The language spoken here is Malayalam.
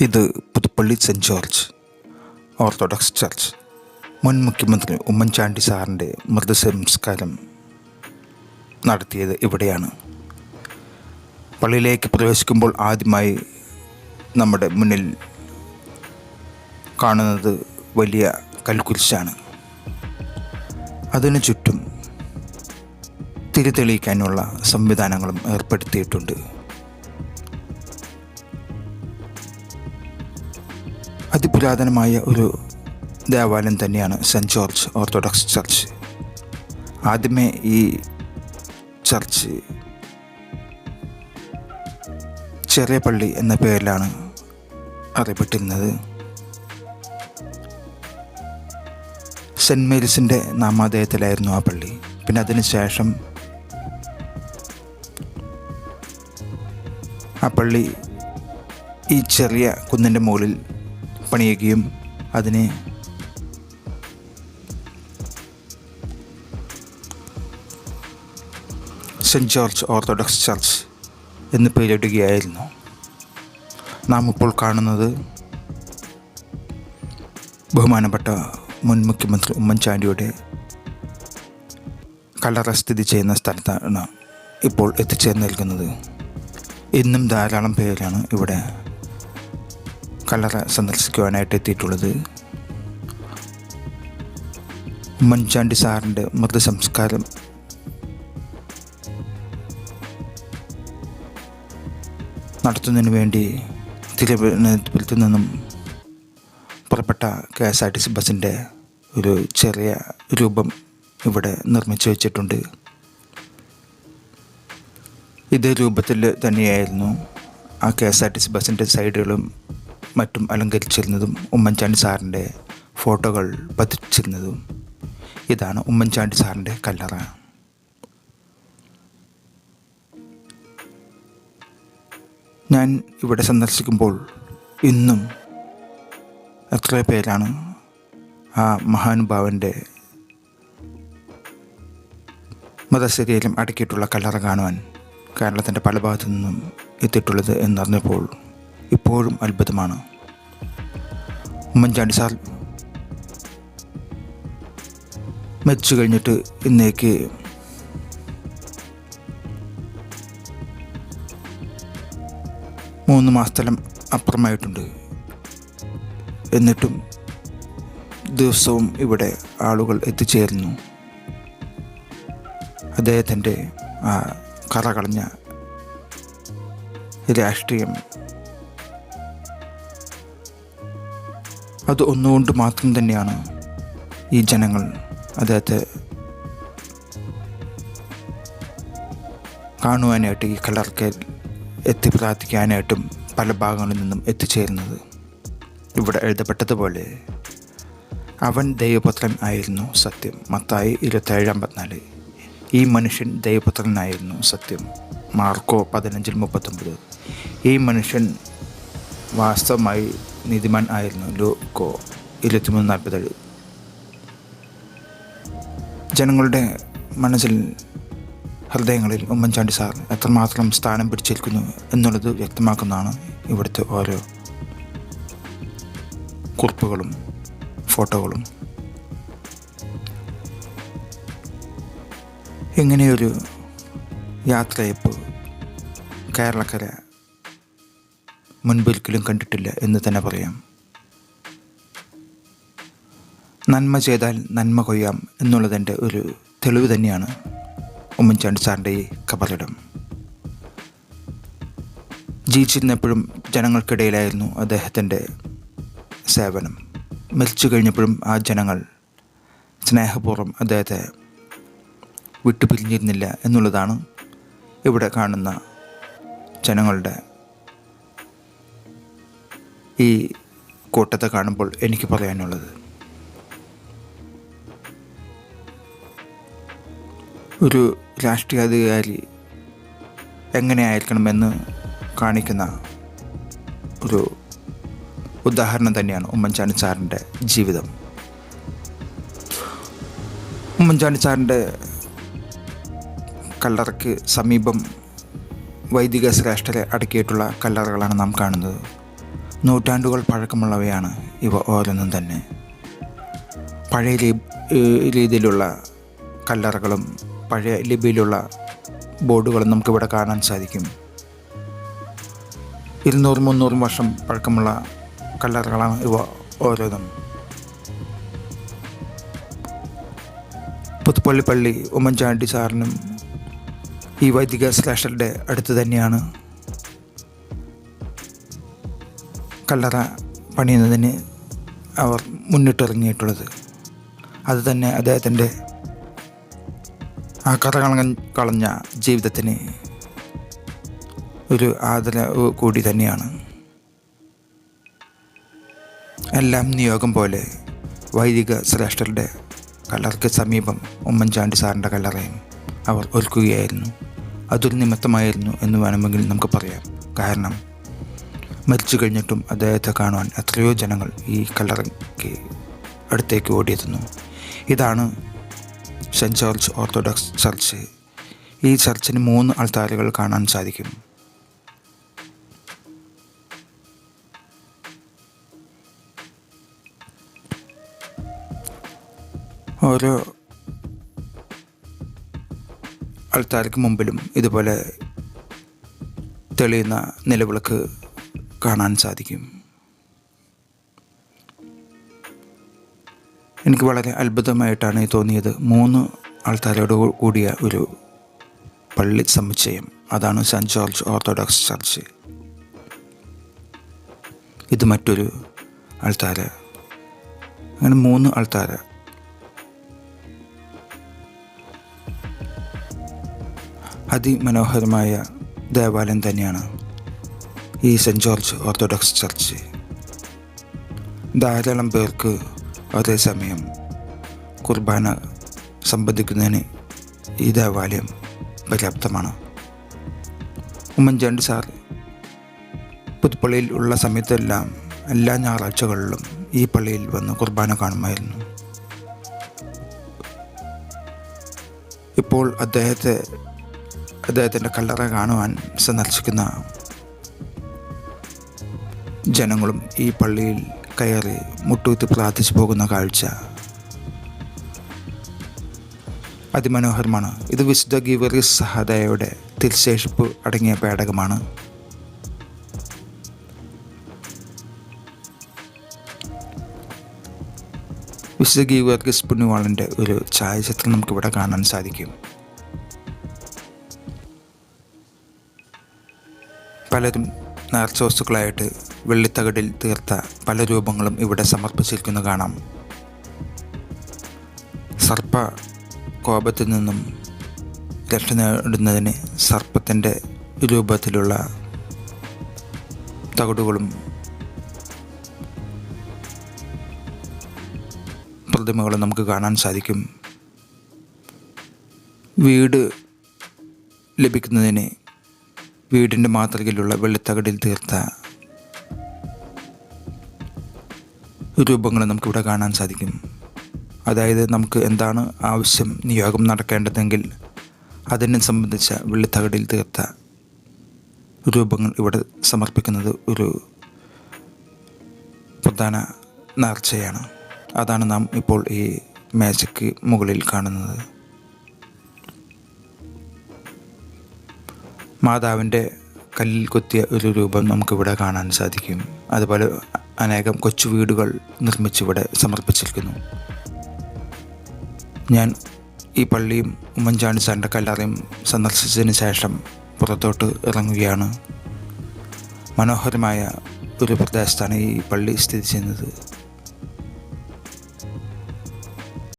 ഇത് Puthuppally saint George Orthodox church മുൻ മുഖ്യമന്ത്രി ഉമ്മൻചാണ്ടി സാറിന്റെ മൃതസംസ്കാരം നടത്തിയത് ഇവിടെയാണ്. പള്ളിയിലേക്ക് പ്രവേശിക്കുമ്പോൾ ആദ്യമായി നമ്മുടെ മുന്നിൽ കാണുന്നത് വലിയ കൽക്കുരിശാണ്. അതിനു ചുറ്റും തിരിതെളിയിക്കാനുള്ള സംവിധാനങ്ങളും ഏർപ്പെടുത്തിയിട്ടുണ്ട്. അതിപുരാതനമായ ഒരു ദേവാലയം തന്നെയാണ് സെന്റ് ജോർജ് ഓർത്തഡോക്സ് ചർച്ച്. ആദ്യമേ ഈ ചർച്ച് ചെറിയ പള്ളി എന്ന പേരിലാണ് അറിയപ്പെട്ടിരുന്നത്. സെന്റ് മേരീസിന്റെ നാമാധേയത്തിലായിരുന്നു ആ പള്ളി. പിന്നെ അതിനുശേഷം ആ പള്ളി ഈ ചെറിയ കുന്നിന്റെ മുകളിൽ പണിയുകയും അതിനെ സെന്റ് ജോർജ് ഓർത്തഡോക്സ് ചർച്ച് എന്ന് പേരിടുകയായിരുന്നു. നാം ഇപ്പോൾ കാണുന്നത് ബഹുമാനപ്പെട്ട മുൻ മുഖ്യമന്ത്രി ഉമ്മൻചാണ്ടിയുടെ കല്ലറ സ്ഥിതി ചെയ്യുന്ന സ്ഥലത്താണ് ഇപ്പോൾ എത്തിച്ചേർന്ന് നിൽക്കുന്നത്. ഇന്നും ധാരാളം പേരാണ് ഇവിടെ കല്ലറ സന്ദർശിക്കുവാനായിട്ട് എത്തിയിട്ടുള്ളത് ഉമ്മൻചാണ്ടി സാറിന്റെ മൃതസംസ്കാരം. നടത്തുന്നതിന് വേണ്ടി തിരുവനന്തപുരത്ത് നിന്നും പുറപ്പെട്ട K S R T C ബസ്സിന്റെ ഒരു ചെറിയ രൂപം ഇവിടെ നിർമ്മിച്ചു വെച്ചിട്ടുണ്ട്. ഇതേ രൂപത്തിൽ തന്നെയായിരുന്നു. ആ K S R T C ബസ്സിന്റെ സൈഡുകളും മറ്റും അലങ്കരിച്ചിരുന്നതും ഉമ്മൻചാണ്ടി സാറിന്റെ ഫോട്ടോകൾ പതിച്ചിരുന്നതും ഇതാണ് ഉമ്മൻചാണ്ടി സാറിന്റെ കല്ലറ. ഞാൻ ഇവിടെ സന്ദർശിക്കുമ്പോൾ ഇന്നും എത്ര പേരാണ് ആ മഹാനുഭാവന്റെ മതശരീരം അടക്കിയിട്ടുള്ള കല്ലറ കാണുവാൻ കേരളത്തിന്റെ പല ഭാഗത്തു നിന്നും എത്തിയിട്ടുള്ളത് എന്നറിഞ്ഞപ്പോൾ ഇപ്പോഴും അത്ഭുതമാണ്. ഉമ്മൻചാണ്ടി സാർ മരിച്ചു കഴിഞ്ഞിട്ട് ഇന്നേക്ക് മൂന്ന് മാസത്തോളം അപ്പുറമായിട്ടുണ്ട്. എന്നിട്ടും ദിവസവും ഇവിടെ ആളുകൾ എത്തിച്ചേരുന്നു. അദ്ദേഹത്തിന്റെ ആ കറ കളഞ്ഞ രാഷ്ട്രീയം അത് ഒന്നുകൊണ്ട് മാത്രം തന്നെയാണ് ഈ ജനങ്ങൾ അദ്ദേഹത്തെ കാണുവാനായിട്ട് ഈ കളർക്ക് എത്തി പ്രാർത്ഥിക്കാനായിട്ടും പല ഭാഗങ്ങളിൽ നിന്നും എത്തിച്ചേരുന്നത്. ഇവിടെ എഴുതപ്പെട്ടതുപോലെ അവൻ ദൈവപുത്രൻ ആയിരുന്നു സത്യം. മത്തായി ഇരുപത്തേഴാം അമ്പത്തിനാല്. ഈ മനുഷ്യൻ ദൈവപുത്രനായിരുന്നു സത്യം. മാർക്കോ പതിനഞ്ചിൽ മുപ്പത്തൊമ്പത്. ഈ മനുഷ്യൻ വാസ്തവമായി നീതിമാൻ ആയിരുന്നു. ലൂക്കോ ഇരുപത്തിമൂന്ന് നാൽപ്പത്തേഴ്. ജനങ്ങളുടെ മനസ്സിൽ ഹൃദയങ്ങളിൽ ഉമ്മൻചാണ്ടി സാർ എത്രമാത്രം സ്ഥാനം പിടിച്ചിരിക്കുന്നു എന്നുള്ളത് വ്യക്തമാക്കുന്നതാണ് ഇവിടുത്തെ ഓരോ കുറിപ്പുകളും ഫോട്ടോകളും. ഇങ്ങനെയൊരു യാത്രയപ്പ് കേരളക്കര മുൻപൊരിക്കലും കണ്ടിട്ടില്ല എന്ന് തന്നെ പറയാം. നന്മ ചെയ്താൽ നന്മ കൊയ്യാം എന്നുള്ളതിന്റെ ഒരു തെളിവ് തന്നെയാണ് ഉമ്മൻചാണ്ടി സാറിന്റെ ഈ കബറിടം. ജീവിച്ചിരുന്നപ്പോഴും ജനങ്ങൾക്കിടയിലായിരുന്നു അദ്ദേഹത്തിന്റെ സേവനം. മരിച്ചു കഴിഞ്ഞപ്പോഴും ആ ജനങ്ങൾ സ്നേഹപൂർവം അദ്ദേഹത്തെ വിട്ടുപിരിഞ്ഞിരുന്നില്ല എന്നുള്ളതാണ് ഇവിടെ കാണുന്ന ജനങ്ങളുടെ ഈ കൂട്ടത്തെ കാണുമ്പോൾ എനിക്ക് പറയാനുള്ളത്. ഒരു രാഷ്ട്രീയാധികാരി എങ്ങനെയായിരിക്കണമെന്ന് കാണിക്കുന്ന ഒരു ഉദാഹരണം തന്നെയാണ് ഉമ്മൻചാണ്ടി സാറിന്റെ ജീവിതം. ഉമ്മൻചാണ്ടി സാറിന്റെ കല്ലറയ്ക്ക് സമീപം വൈദിക ശ്രേഷ്ഠരെ അടക്കിയിട്ടുള്ള കല്ലറകളാണ് നാം കാണുന്നത്. നൂറ്റാണ്ടുകൾ പഴക്കമുള്ളവയാണ് ഇവ ഓരോന്നും തന്നെ. പഴയ രീതിയിലുള്ള കല്ലറകളും പഴയ ലിപിയിലുള്ള ബോർഡുകളും നമുക്കിവിടെ കാണാൻ സാധിക്കും. ഇരുന്നൂറും മുന്നൂറും വർഷം പഴക്കമുള്ള കല്ലറകളാണ് ഇവ ഓരോന്നും. പുതുപ്പള്ളിപ്പള്ളി ഉമ്മൻചാണ്ടി സാറിനും ഈ വൈദിക ശ്ലേഷരുടെ അടുത്ത് തന്നെയാണ് കല്ലറ പണിയുന്നതിന് അവർ മുന്നിട്ടിറങ്ങിയിട്ടുള്ളത്. അത് തന്നെ അദ്ദേഹത്തിന്റെ ആ കറകളഞ്ഞ കളഞ്ഞ ജീവിതത്തിന് ഒരു ആദര കൂടി തന്നെയാണ്. എല്ലാം നിയോഗം പോലെ വൈദിക ശ്രേഷ്ഠരുടെ കല്ലറയ്ക്ക് സമീപം ഉമ്മൻചാണ്ടി സാറിന്റെ കല്ലറയും അവർ ഒരുക്കുകയായിരുന്നു. അതൊരു നിമിത്തമായിരുന്നു എന്ന് വേണമെങ്കിൽ നമുക്ക് പറയാം. കാരണം മരിച്ചു കഴിഞ്ഞിട്ടും അദ്ദേഹത്തെ കാണുവാൻ എത്രയോ ജനങ്ങൾ ഈ കല്ലറയ്ക്ക് അടുത്തേക്ക് ഓടിയെത്തുന്നു. ഇതാണ് സെന്റ് ജോർജ് ഓർത്തഡോക്സ് ചർച്ച്. ഈ ചർച്ചിന് മൂന്ന് അൾത്താരുകൾ കാണാൻ സാധിക്കും. ഓരോ അൾത്താരയ്ക്ക് മുമ്പിലും ഇതുപോലെ തെളിയുന്ന നിലവിളക്ക് കാണാൻ സാധിക്കും. എനിക്ക് വളരെ അത്ഭുതമായിട്ടാണ് തോന്നിയത്. മൂന്ന് ആൾക്കാരോട് കൂടിയ ഒരു പള്ളി സമുച്ചയം. അതാണ് സെന്റ് ജോർജ് ഓർത്തഡോക്സ് ചർച്ച്. ഇത് മറ്റൊരു ആൾത്താര. അങ്ങനെ മൂന്ന് ആൾത്താര. അതിമനോഹരമായ ദേവാലയം തന്നെയാണ്. ഈ സെന്റ് ജോർജ് ഓർത്തഡോക്സ് ചർച്ച്. ധാരാളം പേർക്ക് ഒരേ സമയം കുർബാന സംബന്ധിക്കുന്നതിന് ഈ ദേവാലയം പര്യാപ്തമാണ്. ഉമ്മൻചാണ്ടി സാർ പുതുപ്പള്ളിയിൽ ഉള്ള സമയത്തെല്ലാം എല്ലാ ഞായറാഴ്ചകളിലും ഈ പള്ളിയിൽ വന്ന് കുർബാന കാണുമായിരുന്നു. ഇപ്പോൾ അദ്ദേഹത്തെ അദ്ദേഹത്തിന്റെ കല്ലറ കാണുവാൻ സന്ദർശിക്കുന്ന ജനങ്ങളും ഈ പള്ളിയിൽ കയറി മുട്ടുകുത്തി പ്രാർത്ഥിച്ചു പോകുന്ന കാഴ്ച അതിമനോഹരമാണ്. ഇത് വിശുദ്ധ ഗീവറിസ് സഹദയയുടെ തിരിശേഷിപ്പ് അടങ്ങിയ പേടകമാണ്. വിശുദ്ധ ഗീവർഗീസ് പുണ്യവാളന്റെ ഒരു ഛായാചിത്രം നമുക്കിവിടെ കാണാൻ സാധിക്കും. പലരും നേർച്ച വസ്തുക്കളായിട്ട് വെള്ളിത്തകടിൽ തീർത്ത പല രൂപങ്ങളും ഇവിടെ സമർപ്പിച്ചിരിക്കുന്നു കാണാം. സർപ്പ കോപത്തിൽ നിന്നും രക്ഷ നേടുന്നതിന് സർപ്പത്തിന്റെ രൂപത്തിലുള്ള തകടുകളും പ്രതിമകളും നമുക്ക് കാണാൻ സാധിക്കും. വീട് ലഭിക്കുന്നതിന് വീടിന്റെ മാതൃകയിലുള്ള വെള്ളിത്തകടിൽ തീർത്ത രൂപങ്ങൾ നമുക്കിവിടെ കാണാൻ സാധിക്കും. അതായത് നമുക്ക് എന്താണ് ആവശ്യം നിയോഗം നടക്കേണ്ടതെങ്കിൽ അതിനെ സംബന്ധിച്ച വെള്ളിത്തകടിൽ തീർത്ത രൂപങ്ങൾ ഇവിടെ സമർപ്പിക്കുന്നത് ഒരു പ്രധാന നേർച്ചയാണ്. അതാണ് നാം ഇപ്പോൾ ഈ മേശയ്ക്ക് മുകളിൽ കാണുന്നത്. മാതാവിന്റെ കല്ലിൽ കൊത്തിയ ഒരു രൂപം നമുക്കിവിടെ കാണാൻ സാധിക്കും. അതുപോലെ അനേകം കൊച്ചു വീടുകൾ നിർമ്മിച്ചിവിടെ സമർപ്പിച്ചിരിക്കുന്നു. ഞാൻ ഈ പള്ളിയും ഉമ്മൻചാണ്ടി സാറിന്റെ കല്ലറയും സന്ദർശിച്ചതിന് ശേഷം പുറത്തോട്ട് ഇറങ്ങുകയാണ്. മനോഹരമായ ഒരു പ്രദേശത്താണ് ഈ പള്ളി സ്ഥിതി ചെയ്യുന്നത്.